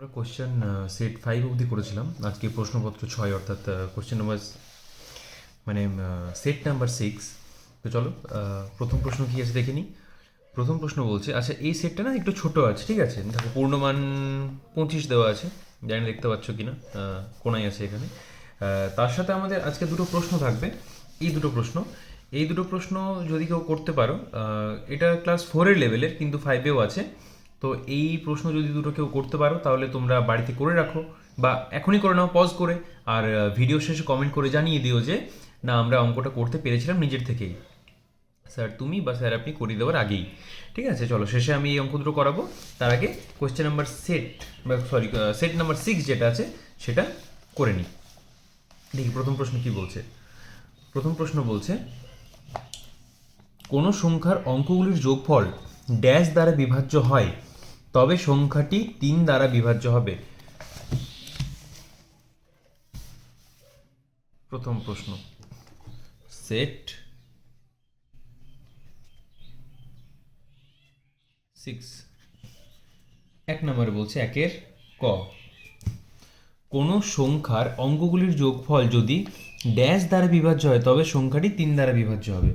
আমরা question set five অবধি করেছিলাম। আজকে প্রশ্নপত্র ছয়, অর্থাৎ কোশ্চেন নাম্বার মানে সেট নাম্বার সিক্স তো চলো প্রথম প্রশ্ন কী আছে দেখে নিই প্রথম প্রশ্ন বলছে আচ্ছা এই সেটটা না একটু ছোট আছে, ঠিক আছে? দেখো, পূর্ণমান পঁচিশ দেওয়া আছে। জানি দেখতে পাচ্ছ কি না কোনায় আছে এখানে। তার সাথে আমাদের আজকে দুটো প্রশ্ন থাকবে, এই দুটো প্রশ্ন। এই দুটো প্রশ্ন যদি কেউ করতে পারো এটা ক্লাস ফোরের লেভেলের কিন্তু ফাইভেও আছে। তো এই প্রশ্ন যদি দুটো কেউ করতে পারো, তাহলে তোমরা বাড়িতে করে রাখো বা এখনই করে নাও পজ করে। আর ভিডিও শেষে কমেন্ট করে জানিয়ে দিও যে, না, আমরা অঙ্কটা করতে পেরেছিলাম নিজের থেকেই। স্যার তুমি বা স্যার আপনি করিয়ে দেওয়ার আগেই। ঠিক আছে, চলো, শেষে আমি এই অঙ্ক দুটো করাবো। তার আগে কোয়েশ্চেন নাম্বার সেট বা সরি সেট নাম্বার সিক্স যেটা আছে, সেটা করে নিই। দেখি, প্রথম প্রশ্ন কি বলছে? প্রথম প্রশ্ন বলছে, কোনো সংখ্যার অঙ্কগুলির যোগফল ড্যাশ দ্বারা বিভাজ্য হয় তবে সংখ্যাটি তিন দ্বারা বিভাজ্য হবে। প্রথম প্রশ্ন। Set six. এক নম্বরে বলছে একের ক। কোনো সংখ্যার অঙ্কগুলির যোগফল যদি ড্যাশ দ্বারা বিভাজ্য হয়, তবে সংখ্যাটি তিন দ্বারা বিভাজ্য হবে।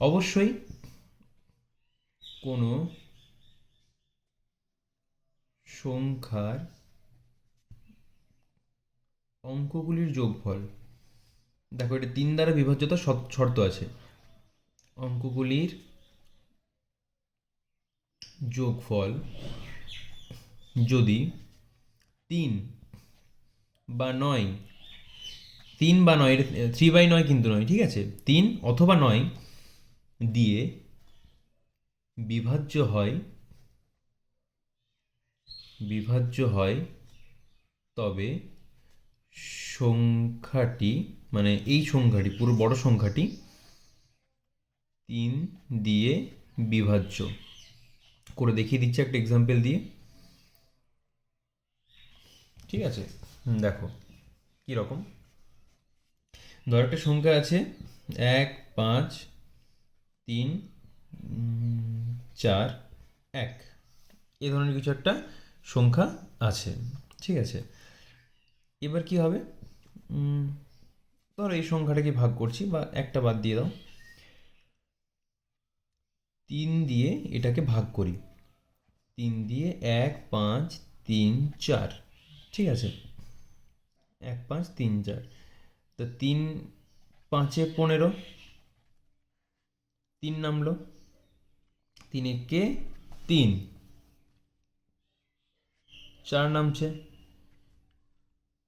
অবশ্যই কোনো সংখ্যার অঙ্কগুলির যোগফল। দেখো, এটা তিন দ্বারা বিভাজ্যতা শর্ত- আছে। অঙ্কগুলির যোগফল যদি তিন বা নয়, তিন বা নয় থ্রি বাই নয় কিন্তু নয়, ঠিক আছে? তিন অথবা নয় দিয়ে বিভাজ্য হয় বিভাজ্য হয়, তবে সংখ্যাটি মানে এই সংখ্যাটি, পুরো বড় সংখ্যাটি তিন দিয়ে বিভাজ্য। করে দেখিয়ে দিচ্ছি একটা এক্সাম্পল দিয়ে। ঠিক আছে? দেখো, কি রকম? ধর একটা সংখ্যা আছে, এক, পাঁচ, তিন চার, এক। এ ধরনের কিছু একটা সংখ্যা আছে। ঠিক আছে? এবার কি হবে? ধরো এই সংখ্যাটাকে ভাগ করছি বা একটা বাদ দিয়ে দাও। তিন দিয়ে এটাকে ভাগ করি। তিন দিয়ে এক, পাঁচ, তিন, চার। ঠিক আছে? এক, পাঁচ, তিন, চার। তো তিন, পাঁচে পনেরো। তিন নামলো। তিন একে তিন। চার নামছে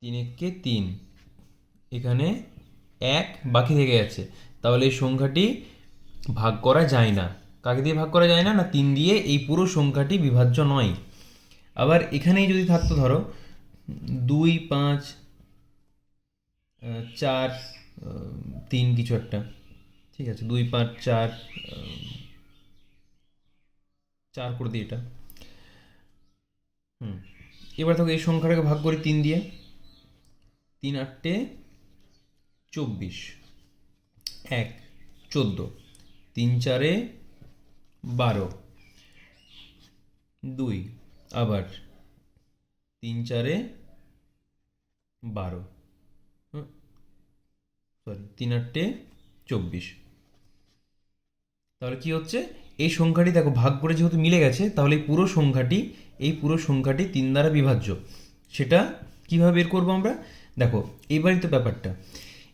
তিন একে তিন। এখানে এক বাকি থেকে যাচ্ছে। তাহলে এই সংখ্যাটি ভাগ করা যায় না। কাকে দিয়ে ভাগ করা যায় না? না তিন দিয়ে এই পুরো সংখ্যাটি বিভাজ্য নয়। আবার এখানেই যদি থাকতো ধরো, দুই, পাঁচ চার তিন কিছু একটা। ঠিক আছে, দুই, পাঁচ, চার চার করে দিই এটা। হুম। এবার দেখো এই সংখ্যাটাকে ভাগ করি তিন দিয়ে। তিন আটটে চব্বিশ। এক, চোদ্দ। তিন চারে বারো। দুই, আবার। তিন চারে বারো। সরি তিন আটটে চব্বিশ। তাহলে কি হচ্ছে? এই সংখ্যাটি দেখো, ভাগ করে যেহেতু মিলে গেছে, তাহলে এই পুরো সংখ্যাটি এই পুরো সংখ্যাটি তিন দ্বারা বিভাজ্য। সেটা কীভাবে বের করব আমরা? দেখো এইবারই তো ব্যাপারটা।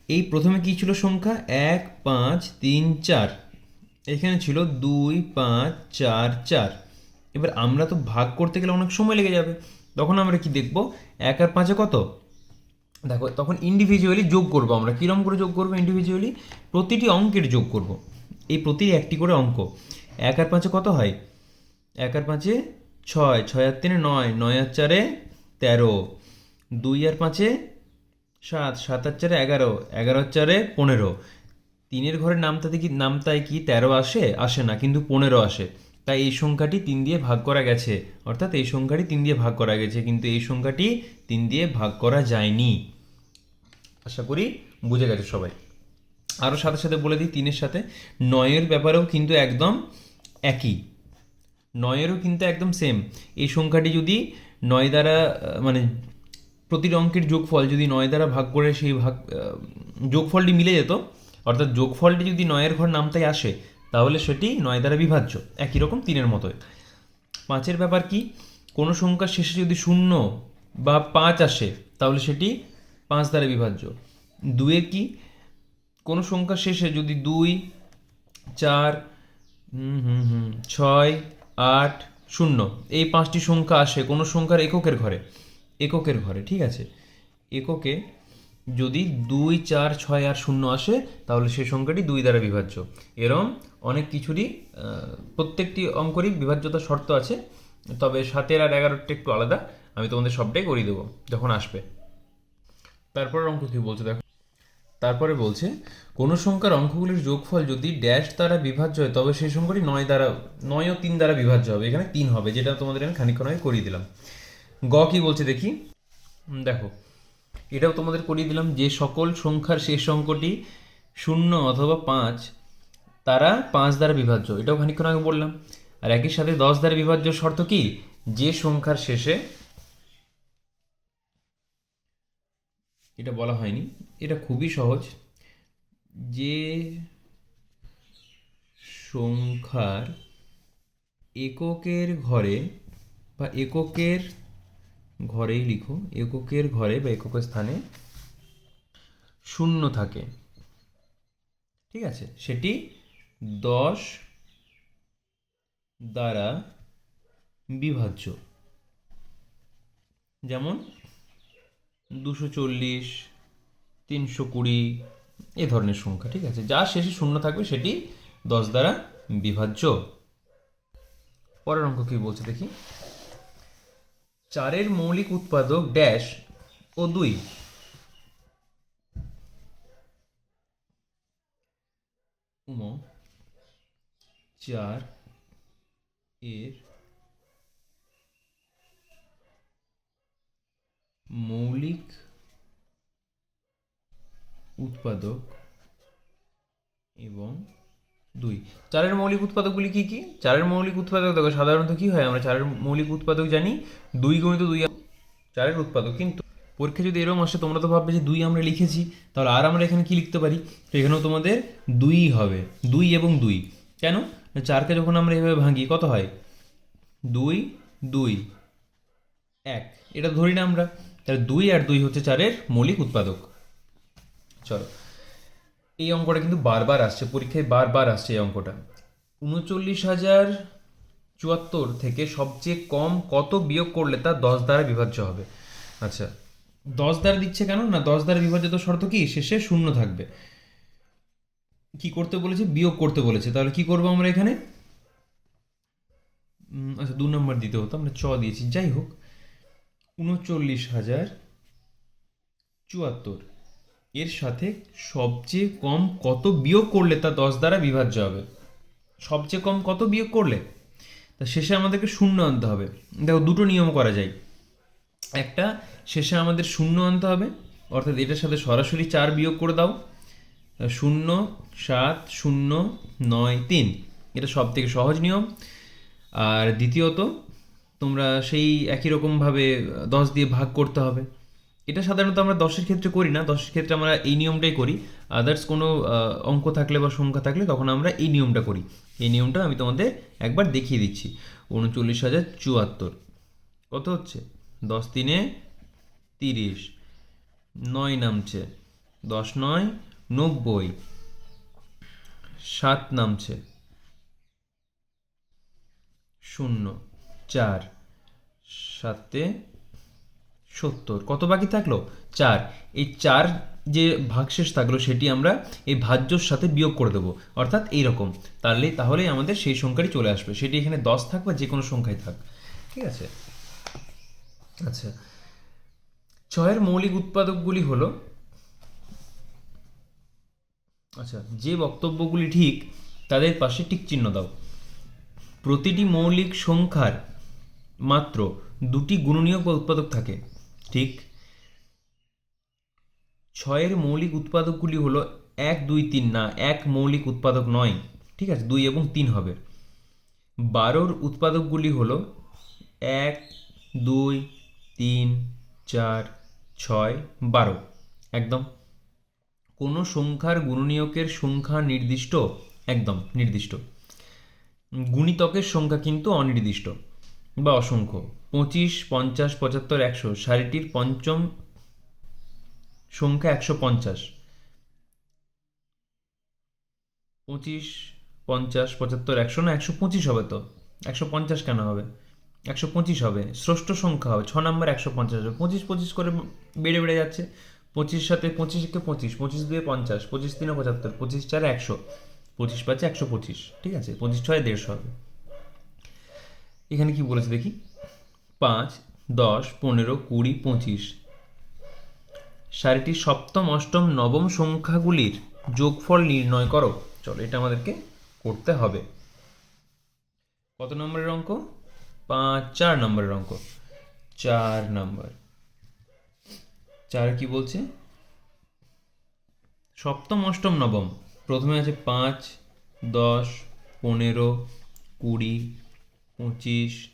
এই প্রথমে কি ছিল সংখ্যা? এক, পাঁচ, তিন, চার। এখানে ছিল দুই, পাঁচ, চার চার। এবার আমরা তো ভাগ করতে গেলে অনেক সময় লেগে যাবে। তখন আমরা কি দেখব? এক আর পাঁচে কত? দেখো, তখন ইন্ডিভিজুয়ালি যোগ করব আমরা। কীরকম করে যোগ করব ইন্ডিভিজুয়ালি প্রতিটি অঙ্কের যোগ করব। এই প্রতি একটি করে অঙ্ক। এক আর পাঁচে কত হয়? এক আর পাঁচে ছয় ছয় আর তিনে নয় নয় আর চারে তেরো, দুই আর পাঁচে সাত সাত আর চারে এগারো এগারো আর চারে পনেরো। তিনের ঘরে নামতাতে কি নামতায় কি তেরো আসে? আসে না, কিন্তু পনেরো আসে। তাই এই সংখ্যাটি তিন দিয়ে ভাগ করা গেছে। অর্থাৎ এই সংখ্যাটি তিন দিয়ে ভাগ করা গেছে, কিন্তু এই সংখ্যাটি তিন দিয়ে ভাগ করা যায়নি। আশা করি বুঝে গেছে সবাই। আরও সাথে সাথে বলে দিই, তিনের সাথে নয়ের ব্যাপারেও কিন্তু একদম একই। নয়েরও কিন্তু একদম সেম এই সংখ্যাটি যদি নয় দ্বারা মানে প্রতিটি অঙ্কের যোগফল যদি নয় দ্বারা ভাগ করে সেই ভাগ যোগফলটি মিলে যেত, অর্থাৎ যোগফলটি যদি নয়ের ঘর নামতাই আসে, তাহলে সেটি নয় দ্বারা বিভাজ্য। একই রকম তিনের মতোই। পাঁচের ব্যাপার কি? কোনো সংখ্যার শেষে যদি শূন্য বা পাঁচ আসে, তাহলে সেটি পাঁচ দ্বারা বিভাজ্য। দুয়ে কি? কোনো সংখ্যার শেষে যদি দুই, চার হুম হুম হুম, ছয় আট, শূন্য। এই পাঁচটি সংখ্যা আসে কোনো সংখ্যার এককের ঘরে। এককের ঘরে, ঠিক আছে? এককে যদি দুই, চার, ছয় আর শূন্য আসে, তাহলে সেই সংখ্যাটি দুই দ্বারা বিভাজ্য। এরম অনেক কিছুরই প্রত্যেকটি অঙ্করই বিভাজ্যতা শর্ত আছে। তবে সাতের আর এগারোটা একটু আলাদা। আমি তোমাদের সবটাই করিয়ে দেবো, যখন আসবে। তারপর অঙ্ক কি বলছে? দেখো। তারপরে বলছে, কোনো সংখ্যার অঙ্কগুলির যোগফল যদি ড্যাশ দ্বারা বিভাজ্য হয়, তবে সেই সংখ্যাটি নয় দ্বারা, নয় ও তিন দ্বারা বিভাজ্য হবে। এখানে তিন হবে, যেটা তোমাদের আমি খানিকক্ষণ আগে করিয়ে দিলাম। গ কি বলছে দেখি? দেখো, এটাও তোমাদের করিয়ে দিলাম যে সকল সংখ্যার শেষ অঙ্কটি শূন্য অথবা পাঁচ তারা পাঁচ দ্বারা বিভাজ্য। এটাও খানিক্ষণ আগে বললাম। আর একই সাথে দশ দ্বারা বিভাজ্য শর্ত কি? যে সংখ্যার শেষে এটা বলা হয়নি। এটা খুবই সহজ। যে সংখ্যার এককের ঘরে বা এককের ঘরেই লিখো, এককের ঘরে বা একক স্থানে শূন্য থাকে। ঠিক আছে? সেটি দশ দ্বারা বিভাজ্য। যেমন দুশো চল্লিশ, তিনশো কুড়ি, এ ধরনের সংখ্যা, ঠিক আছে? যা শেষে শূন্য থাকবে সেটি দশ দ্বারা বিভাজ্য। পরের অঙ্ক কি বলছে দেখি। চারের মৌলিক উৎপাদক ড্যাশ ও দুই। উম, চার এর মৌলিক উৎপাদক এবং দুই। চারের মৌলিক উৎপাদকগুলি কি কি? চারের মৌলিক উৎপাদক, দেখো সাধারণত কি হয়? আমরা চারের মৌলিক উৎপাদক জানি, দুই গণিত দুই চারের উৎপাদক। কিন্তু পরীক্ষা যদি এরকম আসে, তোমরা তো ভাববে যে দুই আমরা লিখেছি, তাহলে আর আমরা এখানে কি লিখতে পারি? তো এখানেও তোমাদের দুই হবে, দুই এবং দুই। কেন? চারকে যখন আমরা এভাবে ভাঙি, কত হয়? দুই দুই, এক। এটা ধরি না আমরা। তাহলে দুই আর দুই হচ্ছে চারের মৌলিক উৎপাদক। চলো। এই অঙ্কটা কিন্তু বারবার আসছে, পরীক্ষায় বারবার আসছে এই অঙ্কটা। উনচল্লিশ হাজার চুয়াত্তর থেকে সবচেয়ে কম কত বিয়োগ করলে তা দশ দ্বারা বিভাজ্য হবে? আচ্ছা দশ দ্বারা দিচ্ছে কেন? না, দশ দ্বারা বিভাজ্য তো শর্ত কি? শেষে শূন্য থাকবে। কি করতে বলেছে? বিয়োগ করতে বলেছে। তাহলে কি করব আমরা এখানে? আচ্ছা দু নম্বর দিতে হতো। আমরা চ দিয়েছি। যাই হোক উনচল্লিশ হাজার চুয়াত্তর। এর সাথে সবচেয়ে কম কত বিয়োগ করলে তা দশ দ্বারা বিভাজ্য হবে? সবচেয়ে কম কত বিয়োগ করলে? তা শেষে আমাদেরকে শূন্য আনতে হবে। দেখো, দুটো নিয়ম করা যায়। একটা, শেষে আমাদের শূন্য আনতে হবে, অর্থাৎ এটার সাথে সরাসরি চার বিয়োগ করে দাও। শূন্য, সাত, শূন্য, নয়, তিন। এটা সব থেকে সহজ নিয়ম। আর দ্বিতীয়ত তোমরা সেই একই রকমভাবে দশ দিয়ে ভাগ করতে হবে। এটা সাধারণত আমরা দশের ক্ষেত্রে করি না। দশের ক্ষেত্রে আমরা এই নিয়মটাই করি। আদার্স কোনো অঙ্ক থাকলে বা সংখ্যা থাকলে তখন আমরা এই নিয়মটা করি। এই নিয়মটা আমি তোমাদের একবার দেখিয়ে দিচ্ছি। উনচল্লিশ হাজার চুয়াত্তর। কত হচ্ছে? দশ তিনে তিরিশ। নয় নামছে। দশ নয়, নব্বই। সাত নামছে। শূন্য। চার, সাতে সত্তর। কত বাকি থাকল? চার। এই চার যে ভাগশেষ থাকল, সেটি আমরা এই ভাজ্যর সাথে বিয়োগ করে দেবো। অর্থাৎ এই রকম তাহলে, তাহলেই আমাদের সেই সংখ্যাটি চলে আসবে। সেটি এখানে দশ থাক বা যে কোনো সংখ্যায় থাক। ঠিক আছে? আচ্ছা। ছয়ের মৌলিক উৎপাদকগুলি হলো আচ্ছা যে বক্তব্যগুলি ঠিক, তাদের পাশে টিক চিহ্ন দাও। প্রতিটি মৌলিক সংখ্যার মাত্র দুটি গুণনীয়ক উৎপাদক থাকে। ঠিক? ছয়ের মৌলিক উৎপাদকগুলি হলো এক, দুই, তিন। না, এক মৌলিক উৎপাদক নয়। ঠিক আছে? দুই এবং তিন হবে। বারোর উৎপাদকগুলি হলো এক, দুই, তিন, চার, ছয়, বারো। একদম? কোনো সংখ্যার গুণনীয়কের সংখ্যা নির্দিষ্ট? একদম, নির্দিষ্ট। গুণিতকের সংখ্যা কিন্তু অনির্দিষ্ট। বা অসংখ্য। পঁচিশ, পঞ্চাশ, পঁচাত্তর, একশো। সারিটির পঞ্চম সংখ্যা একশো পঞ্চাশ। পঁচিশ, পঞ্চাশ, পঁচাত্তর, একশো না, একশো পঁচিশ হবে তো? একশো পঞ্চাশ কেন হবে? একশো পঁচিশ হবে। ষষ্ঠ সংখ্যা হবে। ছ নম্বর একশো পঞ্চাশ হবে। পঁচিশ পঁচিশ করে বেড়ে বেড়ে যাচ্ছে। পঁচিশ সাথে পঁচিশকে পঁচিশ। পঁচিশ দুয়ে পঞ্চাশ। পঁচিশ তিনে পঁচাত্তর। পঁচিশ চারে একশো। পঁচিশ পাঁচে একশো পঁচিশ। ঠিক আছে? পঁচিশ ছয় দেড়শো হবে। এখানে কি বলেছে দেখি? পাঁচ, দশ, পনেরো, কুড়ি, পঁচিশ। সারিটির সপ্তম, অষ্টম, নবম সংখ্যাগুলির যোগফল নির্ণয় করো। চলো, এটা আমাদেরকে করতে হবে। কত নম্বরের অঙ্ক? পাঁচ, চার নম্বরের অঙ্ক। চার নম্বর। চার কি বলছে? সপ্তম, অষ্টম, নবম। প্রথমে আছে পাঁচ, দশ, পনেরো, কুড়ি পঁচিশ,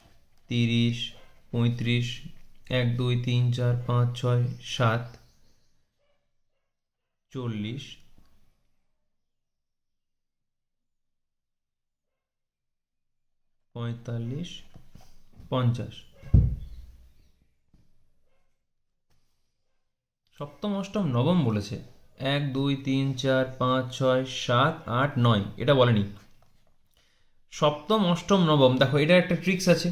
তিরিশ, পঁয়ত্রিশ, এক, দুই, তিন, চার, পাঁচ, ছয়, সাত, চল্লিশ। পঁয়তাল্লিশ, পঞ্চাশ। সপ্তম, অষ্টম, নবম বলেছে। এক, দুই, তিন, চার, পাঁচ, ছয়, সাত, আট, নয়। এটা বলেনি। সপ্তম, অষ্টম, নবম। দেখো এটা একটা ট্রিক্স আছে।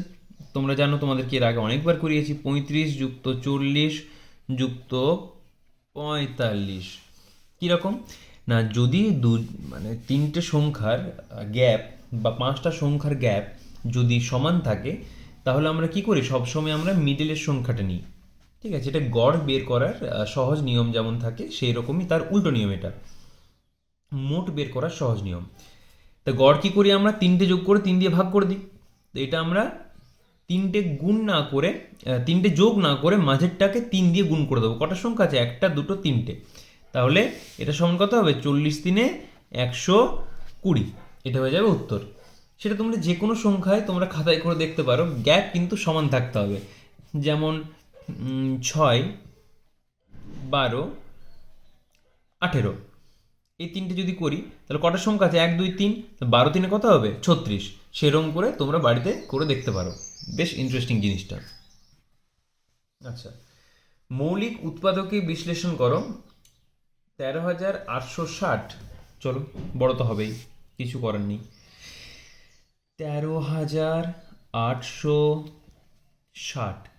তোমরা জানো তোমাদেরকে এর আগে অনেকবার করিয়েছি। পঁয়ত্রিশ যুক্ত চল্লিশ যুক্ত পঁয়তাল্লিশ। কীরকম না, যদি দু মানে তিনটে সংখ্যার গ্যাপ বা পাঁচটা সংখ্যার গ্যাপ যদি সমান থাকে, তাহলে আমরা কি করি? সবসময় আমরা মিডলের সংখ্যাটা নিই। ঠিক আছে? এটা গড় বের করার সহজ নিয়ম যেমন থাকে সেই রকমই তার উল্টো নিয়ম এটা। মোট বের করার সহজ নিয়ম। তা গড় কি করি আমরা? তিনটে যোগ করে তিন দিয়ে ভাগ করে দিই। তো এটা আমরা তিনটে গুণ না করে তিনটে যোগ না করে মাঝেরটাকে তিন দিয়ে গুণ করে দেবো। কটা সংখ্যা আছে? একটা, দুটো, তিনটে। তাহলে এটা সমান কত হবে? চল্লিশ দিনে একশো কুড়ি। এটা হয়ে যাবে উত্তর। সেটা তোমরা যে কোনো সংখ্যায় তোমরা খাতায় করে দেখতে পারো। গ্যাপ কিন্তু সমান থাকতে হবে। যেমন ছয়, বারো, আঠেরো। এই তিনটে যদি করি, তাহলে কটা সংখ্যা আছে? এক, দুই, তিন বারো তিনে কত হবে? ছত্রিশ। সেরকম করে তোমরা বাড়িতে করে দেখতে পারো। বেশ ইন্টারেস্টিং জিনিসটা। আচ্ছা। মৌলিক উৎপাদকে বিশ্লেষণ করো। তেরো হাজার আটশো ষাট। চলো, বড় তো হবেই। কিছু করার নেই। তেরো হাজার আটশো ষাট।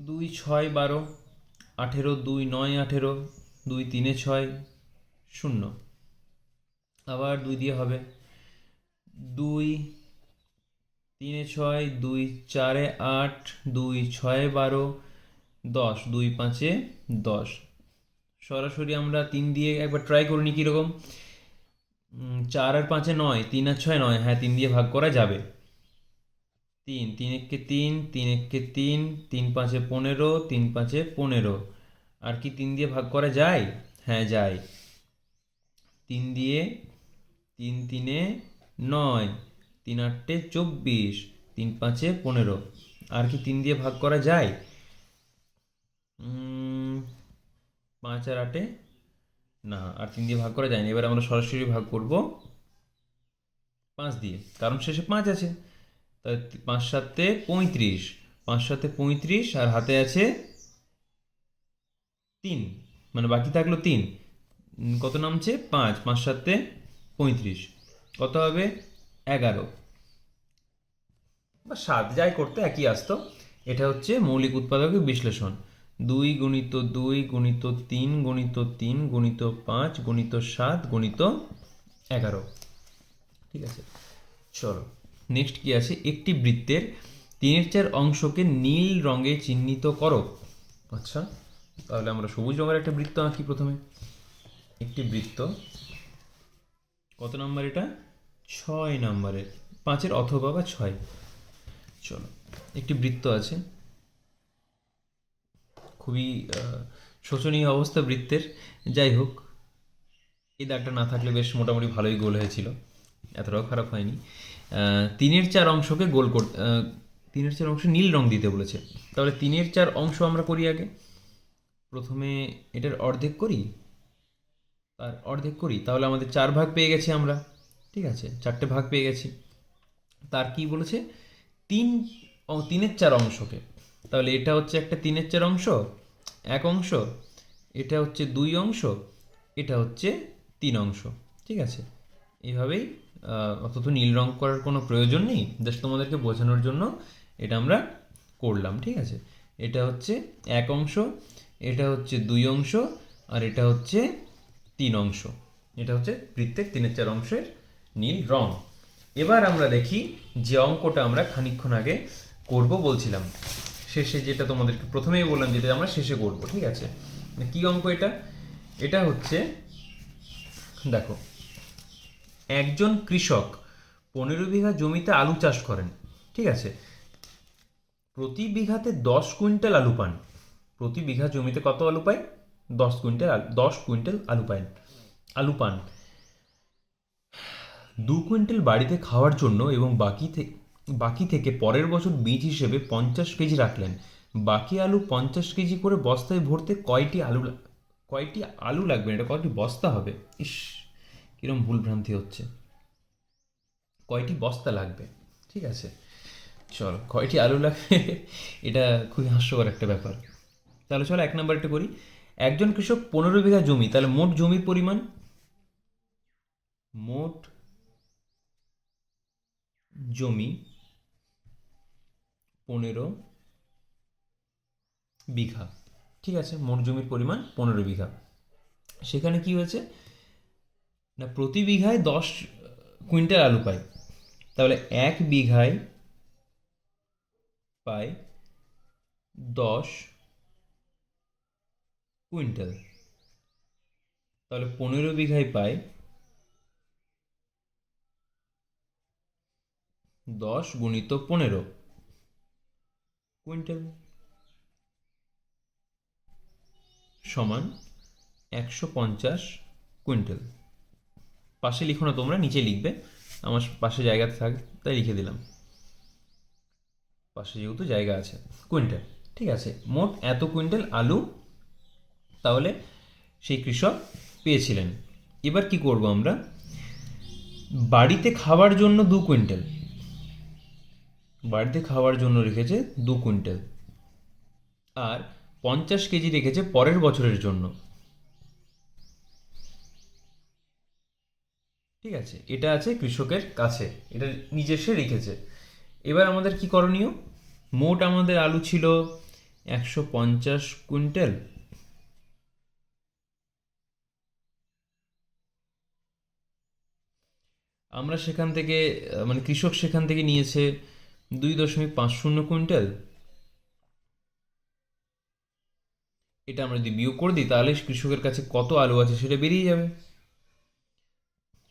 দুই ছয় বারো, আঠেরো দুই নয় আঠেরো, দুই তিনে ছয়, শূন্য। আবার দুই দিয়ে হবে। দুই তিনে ছয়, দুই চারে আট, দুই ছয়ে বারো, দশ, দুই পাঁচে দশ। সরাসরি আমরা তিন দিয়ে একবার ট্রাই করে নিই কীরকম? চার আর পাঁচে নয়, তিন আর ছয় নয় হ্যাঁ তিন দিয়ে ভাগ করা যাবে। তিন তিন এককে তিন তিন এককে তিন তিন পাঁচে পনেরো, তিন পাঁচে পনেরো। আর কি তিন দিয়ে ভাগ করা যায়? হ্যাঁ যায়। তিন দিয়ে তিন তিনে নয়, তিন আটটে চব্বিশ, তিন পাঁচে পনেরো। আর কি তিন দিয়ে ভাগ করা যায়? পাঁচ আর আটে না, আর তিন দিয়ে ভাগ করা যায় না। এবার আমরা সরাসরি ভাগ করব পাঁচ দিয়ে। কারণ শেষে পাঁচ আছে। পাঁচ সাতে পঁয়ত্রিশ পাঁচ সাতে পঁয়ত্রিশ আর হাতে আছে তিন মানে বাকি থাকল তিন। কত নামছে? পাঁচ পাঁচ সাতে পঁয়ত্রিশ। কত হবে? এগারো। বা সাত যাই করতে একই আসতো। এটা হচ্ছে মৌলিক উৎপাদকের বিশ্লেষণ। দুই গণিত দুই গণিত তিন গণিত তিন গণিত পাঁচ গণিত সাত গণিত এগারো। ঠিক আছে? চলো। নেক্সট কি আছে? একটি বৃত্তের তিনের চার অংশকে নীল রঙে চিহ্নিত করো। আচ্ছা তাহলে আমরা সবুজ রঙের একটা বৃত্ত আঁকি প্রথমে। একটি বৃত্ত। কত নাম্বার এটা? ছয় নাম্বারের। পাঁচের অথবা বা ছয়। চলো, একটি বৃত্ত আছে। খুবই শোচনীয় অবস্থা বৃত্তের। যাই হোক, এই দাগটা না থাকলে বেশ মোটামুটি ভালোই গোল হয়েছিল। এতটাও খারাপ হয়নি। তিনের চার অংশকে গোল আহ, তিনের চার অংশ নীল রং দিতে বলেছে। তাহলে তিনের চার অংশ আমরা করি আগে। প্রথমে এটার অর্ধেক করি। আর অর্ধেক করি। তাহলে আমাদের চার ভাগ পেয়ে গেছি আমরা। ঠিক আছে? চারটে ভাগ পেয়ে গেছি। তার কি বলেছে? তিন তিনের চার অংশকে। তাহলে এটা হচ্ছে একটা তিনের চার অংশ এক অংশ। এটা হচ্ছে দুই অংশ এটা হচ্ছে তিন অংশ। ঠিক আছে? এইভাবেই অত নীল রং করার কোনো প্রয়োজন নেই জাস্ট তোমাদেরকে বোঝানোর জন্য এটা আমরা করলাম, ঠিক আছে? এটা হচ্ছে এক অংশ, এটা হচ্ছে দুই অংশ, আর এটা হচ্ছে তিন অংশ। এটা হচ্ছে বৃত্তের তিনের চার অংশের নীল রং। এবার আমরা দেখি যে অঙ্কটা আমরা খানিকক্ষণ আগে করব বলছিলাম। শেষে যেটা তোমাদেরকে প্রথমেই বললাম যেটা আমরা শেষে করব, ঠিক আছে? কি অঙ্ক এটা? এটা হচ্ছে, দেখো একজন কৃষক পনেরো বিঘা জমিতে আলু চাষ করেন, ঠিক আছে? প্রতি বিঘাতে দশ কুইন্টাল আলু পান। প্রতি বিঘা জমিতে কত আলু পায়? দশ কুইন্টাল দশ কুইন্টাল আলু পান আলু পান। দু কুইন্টাল বাড়িতে খাওয়ার জন্য এবং বাকি থেকে বাকি থেকে পরের বছর বীজ হিসেবে পঞ্চাশ কেজি রাখলেন। বাকি আলু পঞ্চাশ কেজি করে বস্তায় ভরতে কয়টি আলু কয়টি আলু লাগবে? এটা কয়টি বস্তা হবে? ইস। কিরম ভুল ভ্রান্তি হচ্ছে? কয়টি বস্তা লাগবে? ঠিক আছে। চলো, কয়টি আলু লাগবে? এটা খুবই হাস্যকর একটা ব্যাপার। তাহলে চলো এক নাম্বারটা করি। একজন কৃষক পনেরো বিঘা জমি, তাহলে মোট জমির পরিমাণ? মোট জমি পনেরো বিঘা। ঠিক আছে, মোট জমির পরিমাণ পনেরো বিঘা। সেখানে কি হয়েছে? না, প্রতি বিঘায় দশ কুইন্টাল আলু পাই। তাহলে এক বিঘায় পাই দশ কুইন্টাল। তাহলে পনেরো বিঘায় পাই দশ গুণিত পনেরো কুইন্টাল সমান একশো পঞ্চাশ কুইন্টাল। পাশে লিখো না তোমরা, নিচে লিখবে। আমার পাশে জায়গা থাক, তাই লিখে দিলাম। পাশে যেহেতু জায়গা আছে। কুইন্টাল, ঠিক আছে। মোট এত কুইন্টাল আলু তাহলে সেই কৃষক পেয়েছিলেন। এবার কি করব আমরা? বাড়িতে খাওয়ার জন্য দু কুইন্টাল। বাড়িতে খাওয়ার জন্য রেখেছে দু কুইন্টাল। আর পঞ্চাশ কেজি রেখেছে পরের বছরের জন্য। ঠিক আছে? এটা আছে কৃষকের কাছে। এটা নিজে সে রেখেছে। এবার আমাদের কি করণীয়? মোট আমাদের আলু ছিল একশো পঞ্চাশ কুইন্টাল। আমরা সেখান থেকে মানে কৃষক সেখান থেকে নিয়েছে দুই দশমিক পাঁচ শূন্য কুইন্টাল। এটা আমরা যদি বিয়োগ করে দিই, তাহলে কৃষকের কাছে কত আলু আছে সেটা বেরিয়ে যাবে।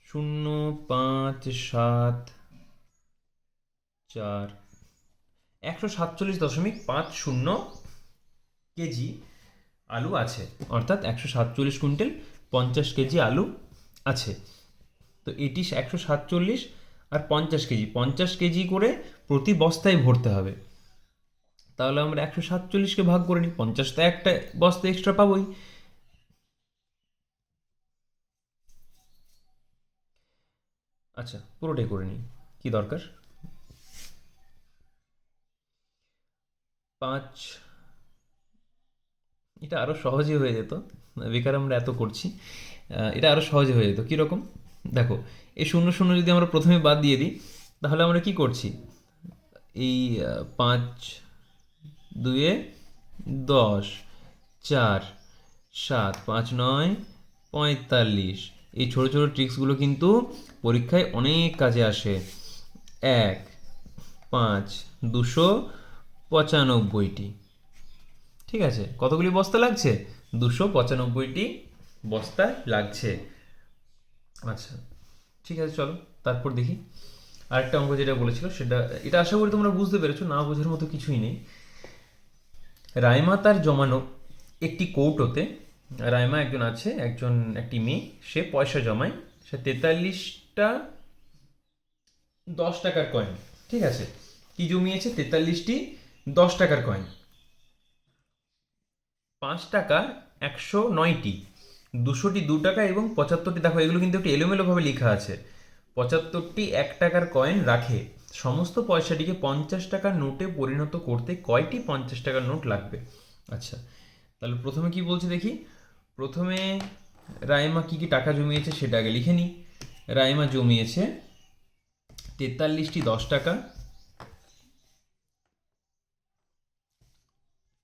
শূন্য পাঁচ সাত চার একশো সাতচল্লিশ দশমিক পাঁচ শূন্য কেজি আলু আছে। অর্থাৎ একশো সাতচল্লিশ কুইন্টাল পঞ্চাশ কেজি আলু আছে। তো এটি একশো সাতচল্লিশ আর পঞ্চাশ কেজি। পঞ্চাশ কেজি করে প্রতি বস্তায় ভরতে হবে। তাহলে আমরা একশো সাতচল্লিশকে ভাগ করে নিই। পঞ্চাশ তো একটা বস্তা এক্সট্রা পাবোই। আচ্ছা পুরোটাই করে নিই। কি দরকার? পাঁচ। এটা আরও সহজে হয়ে যেত। বেকার আমরা এত করছি। এটা আরও সহজে হয়ে যেত। কীরকম? দেখো, এই শূন্য শূন্য যদি আমরা প্রথমে বাদ দিয়ে দিই, তাহলে আমরা কি করছি? এই পাঁচ, দুয়ে দশ, চার, সাত, পাঁচ, নয়, পঁয়তাল্লিশ এই ছোট ছোট ট্রিক্সগুলো কিন্তু পরীক্ষায় অনেক কাজে আসে। এক, পাঁচ, দুশো পঁচানব্বইটি। ঠিক আছে? কতগুলি বস্তা লাগছে? দুশো পঁচানব্বইটি বস্তা লাগছে। আচ্ছা ঠিক আছে, চলো, তারপর দেখি। আরেকটা অঙ্ক যেটা বলেছিল, সেটা, এটা আশা করি তোমরা বুঝতে পেরেছ, না বোঝার মতো কিছুই নেই। রাইমা তার জমানো একটি কৌটোতে রাইমা একজন আছে, একজন, একটি মেয়ে, সে পয়সা জমায়, সে তেতাল্লিশটা, দশ টাকার কয়েন ঠিক আছে? কি জমিয়েছে? তেতাল্লিশটি, দশ টাকার কয়েন পাঁচ টাকা একশো নয়টি, দুশোটি, দু টাকা এবং পঁচাত্তরটি, দেখো, এগুলো কিন্তু একটু এলোমেলোভাবে লেখা আছে। পঁচাত্তরটি এক টাকার কয়েন রাখে, সমস্ত পয়সাটিকে পঞ্চাশ টাকার নোটে পরিণত করতে কয়টি পঞ্চাশ টাকার নোট লাগবে? আচ্ছা তাহলে প্রথমে কি বলছে দেখি? প্রথমে রাইমা কি কি টাকা জমিয়েছে সেটা আগে লিখে নিই। রাইমা জমিয়েছে তেতাল্লিশটি দশ টাকা।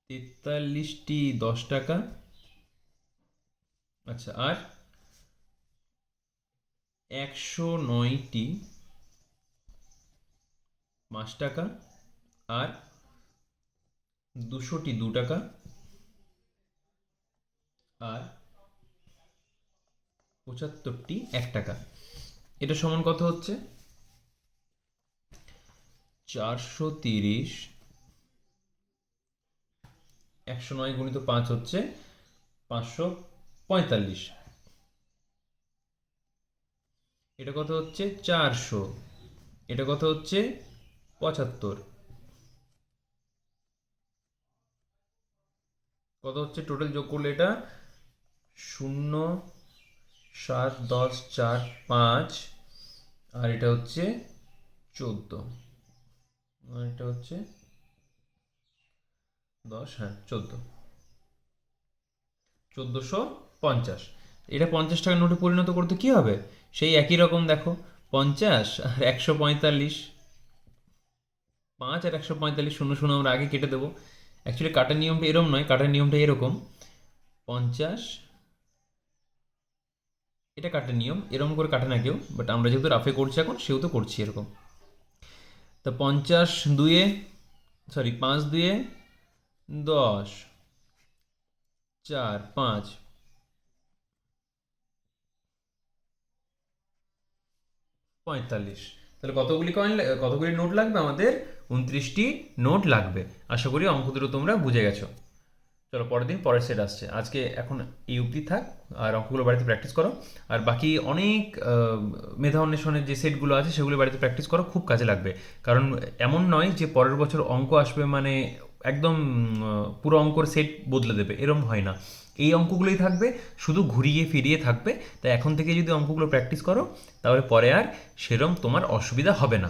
তেতাল্লিশটি দশ টাকা। আচ্ছা আর একশো নয়টি পাঁচ টাকা, আর দুশোটি দু টাকা। আর পঁচাত্তরটি এক টাকা। এটা সমান কত হচ্ছে? চারশো তিরিশ। একশো নয় গুণিত পাঁচ হচ্ছে পাঁচশো পঁয়তাল্লিশ। এটা কত হচ্ছে? চারশো। এটা কত হচ্ছে? পঁচাত্তর। কত হচ্ছে? টোটাল যোগ করলে এটা শূন্য সাত দশ চার পাঁচ, আর এটা হচ্ছে চোদ্দ। আর এটা হচ্ছে দশ হ্যাঁ চোদ্দ। চোদ্দোশো পঞ্চাশ। এটা পঞ্চাশ টাকার নোটে পরিণত করতে কি হবে? সেই একই রকম দেখো, পঞ্চাশ আর একশো পঁয়তাল্লিশ। পাঁচ আর একশো পঁয়তাল্লিশ শূন্য শূন্য আমরা আগে কেটে দেবো। অ্যাকচুয়ালি কাটার নিয়মটা এরকম নয়, কাটার নিয়মটা এরকম। পঞ্চাশ এটা কাটার নিয়ম, এরকম করে কাটে না কেউ বাট আমরা যেহেতু রাফে করছি এখন, সেহেতু করছি এরকম। তা পঞ্চাশ দুয়ে সরি পাঁচ দুয়ে দশ, চার, পাঁচ। পঁয়তাল্লিশ। তাহলে কতগুলি কয়েন কতগুলি নোট লাগবে আমাদের? উনত্রিশটি নোট লাগবে। আশা করি অঙ্ক দুটো তোমরা বুঝে গেছো। চলো পরের দিন, পরের সেট আসছে। আজকে এখন এই অবধি থাক, আর অঙ্কগুলো বাড়িতে প্র্যাকটিস করো। আর বাকি অনেক মেধা অন্বেষণের যে সেটগুলো আছে, সেগুলো বাড়িতে প্র্যাকটিস করো, খুব কাজে লাগবে। কারণ এমন নয় যে পরের বছর অঙ্ক আসবে মানে একদম পুরো অঙ্কর সেট বদলে দেবে। এরম হয় না। এই অঙ্কগুলোই থাকবে, শুধু ঘুরিয়ে ফিরিয়ে থাকবে। তাই এখন থেকে যদি অঙ্কগুলো প্র্যাকটিস করো, তাহলে পরে আর সেরম তোমার অসুবিধা হবে না।